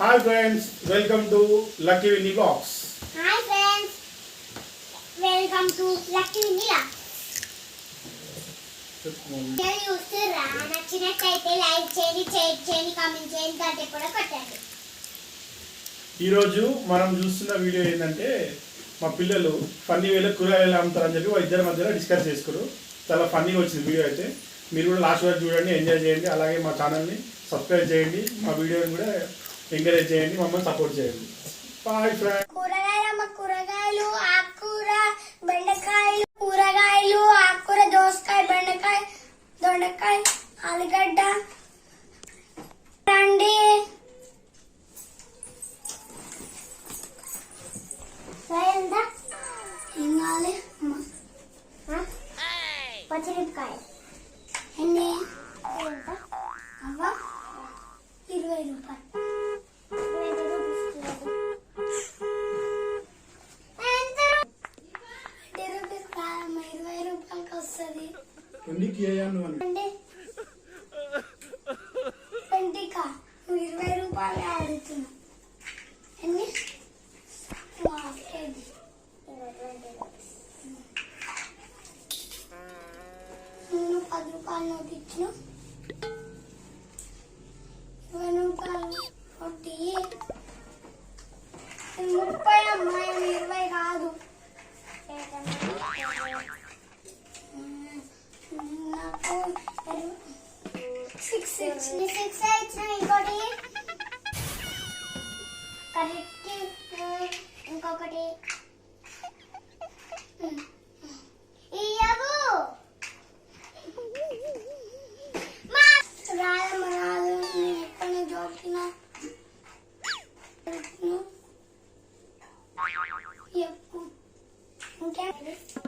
Hi friends welcome to lucky Vinny box hi friends welcome to lucky Neela video చూస్తుర్రా నచ్చినట్టయితే like చేయండి share చేయండి comment చేయండి గంట కూడా కొట్టండి. ఈరోజు మనం చూస్తున్న వీడియో ఏంటంటే మా పిల్లలు ఫన్నీ వేలో కూరగాయలు అమ్ముతారని చెప్పి వాళ్ళ ఇద్దరి మధ్యలో డిస్కస్ చేసుకురు. చాలా ఫన్నీగా వచ్చింది వీడియో అయితే. మీరు కూడా లాస్ట్ వరకు చూడండి ఎంజాయ్ చేయండి. అలాగే మా ఛానల్ని సబ్స్క్రైబ్ చేయండి. మా వీడియోని కూడా ఎంకరేజ్ చేయండి మమ్మల్ని సపోర్ట్ చేయండి. బాయ్ ఫ్రెండ్ కూరగాయలమ్మ కూరగాయలు ఆకుకూర బెండకాయలు కూరగాయలు ఆకుకూర దోసకాయ బెండకాయ దొండకాయ ఆలుగడ్డ ఎందుకు చేయను అని అంటే ట్వంటీకా నువ్వు ఇరవై రూపాయలు అడుగుతున్నావు ఎన్ని హాఫ్ కేజీ నువ్వు పది రూపాయలు నోట్ 네.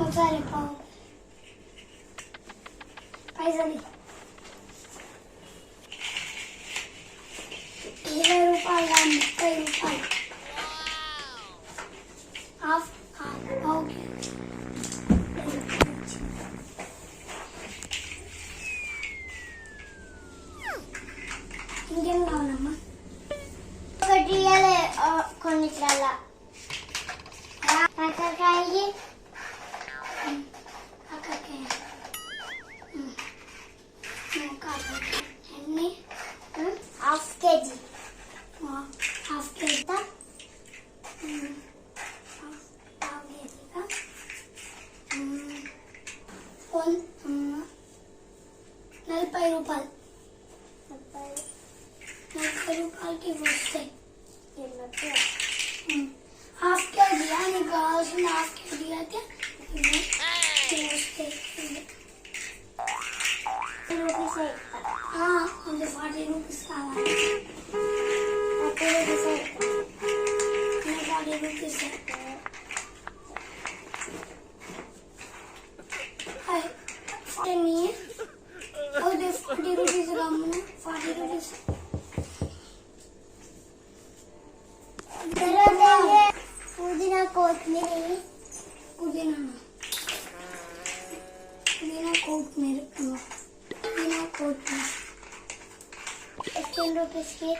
ఒకసారి పైసలు ఇరవై రూపాయలు ముప్పై రూపాయలు హాఫ్ ఇంకేం కావాలమ్మా? ఒకటి ఇవ్వాలి కొన్నిట్లల్లా కాకరకాయ కాకరకాయ ఉమ్. ఉమ్, కాకరకాయ ఎన్ని ఉమ్, హాఫ్ కేజీ ఆ, హాఫ్ కేజీ ఉమ్, హాఫ్ పావు కేజీగా ఉమ్, వన్ ఉమ్, నలభై రూపాయలు నలభై రూపాయలకి వస్తాయి ఉమ్. హాఫ్ కేజీ నీకు కావాల్సిన హాఫ్ కేజీ అయితే ఇవి ఇవి వస్తాయి ఇవి. ఆ, కొంచెం ఫార్టీ రూపీస్ కావాలి forty rupees Yine Yine korkmuyor. Yine korkmuyor. Essendo perché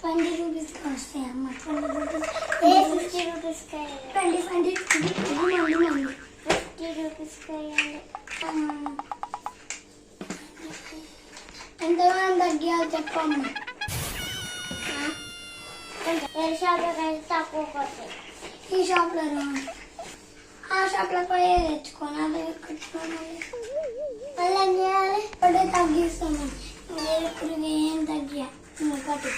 quando rubi scorse a ma quando rubi e perché rubi scorse quando quando rubi rubi rubi rubi perché rubi scorse andiamo andati al Giappone e il sciopero è il sacco così il sciopero ఆ షాప్లో పోయి తెచ్చుకోను అది కట్టుకోవాలి మళ్ళీ ఏం చేయాలి ఇప్పుడు ఏం తగ్గియా ఒకటి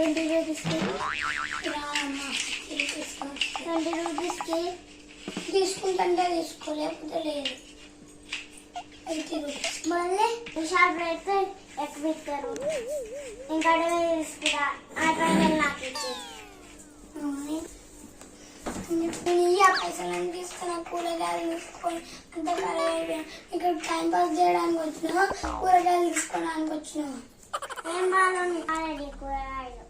ట్వంటీ రూపీస్కి రామ్మా ఫిఫ్టీ రూపీస్ ట్వంటీ రూపీస్కి తీసుకుంటే తీసుకో లేకపోతే లేదు ఎయిటీ రూపీస్ మళ్ళీ ఈ షాప్లో అయితే ఎక్కువ ఇస్తారు ఇంకా అడవి తీసుకురా ఆ పైన నాకు ఇచ్చి ఇయ్య పైసలు తీసుకున్నా కూరగాయలు తీసుకొని అంత ఇక్కడ టైం పాస్ చేయడానికి వచ్చినా కూరగాయలు తీసుకోవడానికి వచ్చినా ఏం బాగుంది ఆల్రెడీ కూరగాయలు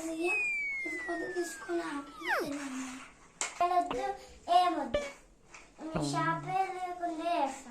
yazayım. Biz patates konağı yapıyoruz. Ben adım Emad. Şapeli Kulesa.